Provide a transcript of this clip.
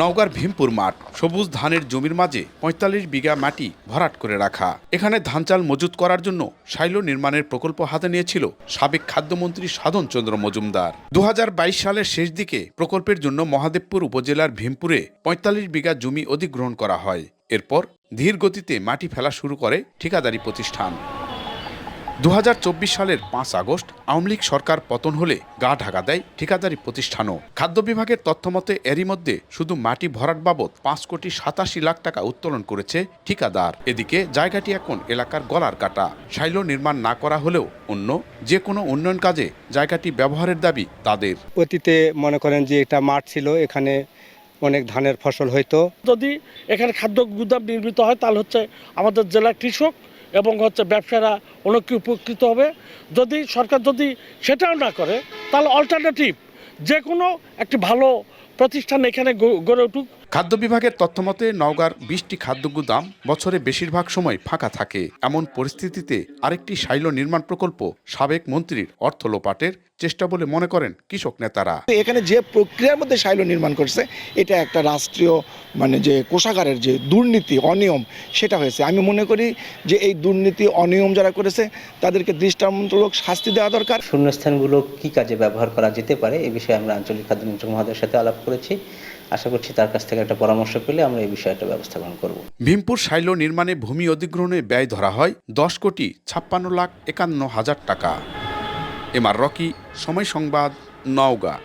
নওগাঁর ভীমপুর মাঠ, সবুজ ধানের জমির মাঝে পঁয়তাল্লিশ বিঘা মাটি ভরাট করে রাখা। এখানে ধান চাল মজুত করার জন্য সাইলো নির্মাণের প্রকল্প হাতে নিয়েছিল সাবেক খাদ্যমন্ত্রী সাধন চন্দ্র মজুমদার। দু হাজার বাইশ সালের শেষ দিকে প্রকল্পের জন্য মহাদেবপুর উপজেলার ভীমপুরে পঁয়তাল্লিশ বিঘা জমি অধিগ্রহণ করা হয়। এরপর ধীর গতিতে মাটি ফেলা শুরু করে ঠিকাদারি প্রতিষ্ঠান। দু হাজার চব্বিশ সালের পাঁচ আগস্ট আওয়ামী লীগ সরকার পতন হলে গা ঢাকা দেয় ঠিকাদারি প্রতিষ্ঠানও। খাদ্য বিভাগের তথ্যমতে এরই মধ্যে শুধু মাটি ভরাট বাবদ পাঁচ কোটি সাতাশি লাখ টাকা উত্তোলন করেছে ঠিকাদার। এদিকে জায়গাটি এখন এলাকার গলার কাটা। সাইলো নির্মাণ না করা হলেও অন্য যে কোনো উন্নয়ন কাজে জায়গাটি ব্যবহারের দাবি তাদের। অতীতে মনে করেন যে এটা মাঠ ছিল এখানে অনেক ধানের ফসল হইতো। যদি এখানে খাদ্য গুদাম নির্মিত হয় তাহলে হচ্ছে আমাদের জেলার কৃষক এবং হচ্ছে ব্যবসারা অনেক উপকৃত হবে। যদি সরকার যদি সেটাও না করে, তাহলে অল্টারনেটিভ যে কোনো একটি ভালো প্রতিষ্ঠান এখানে গড়ে উঠুক। খাদ্য বিভাগের তথ্যমতে নওগাঁর বিশটি খাদ্য গুদাম বছরে বেশিরভাগ সময় ফাঁকা থাকে। এমন পরিস্থিতিতে আরেকটি শাইল নির্মাণ প্রকল্প সাবেক মন্ত্রীর অর্থ লোপাটের চেষ্টা বলে মনে করেন কৃষক নেতারা। এখানে যে প্রক্রিয়ার মধ্যে সাইলো নির্মাণ করছে এটা একটা রাষ্ট্রীয় মানে যে কোষাগারের যে দুর্নীতি অনিয়ম সেটা হয়েছে। আমি মনে করি যে এই দুর্নীতি অনিয়ম যারা করেছে তাদেরকে দৃষ্টান্তমূলক শাস্তি দেওয়া দরকার। শূন্যস্থানগুলো কি কাজে ব্যবহার করা যেতে পারে এ বিষয়ে আমরা আঞ্চলিক খাদ্যমন্ত্রী মহোদয়ের সাথে আলাপ করেছি। আশা করছি তার কাছ থেকে একটা পরামর্শ পেলে আমরা এই বিষয়ে একটা ব্যবস্থা গ্রহণ করব। ভীমপুর সাইলো নির্মাণে ভূমি অধিগ্রহণে ব্যয় ধরা হয় দশ কোটি ছাপ্পান্ন লাখ একান্ন হাজার টাকা। এমআর রকি সময় সংবাদ নওগাঁ।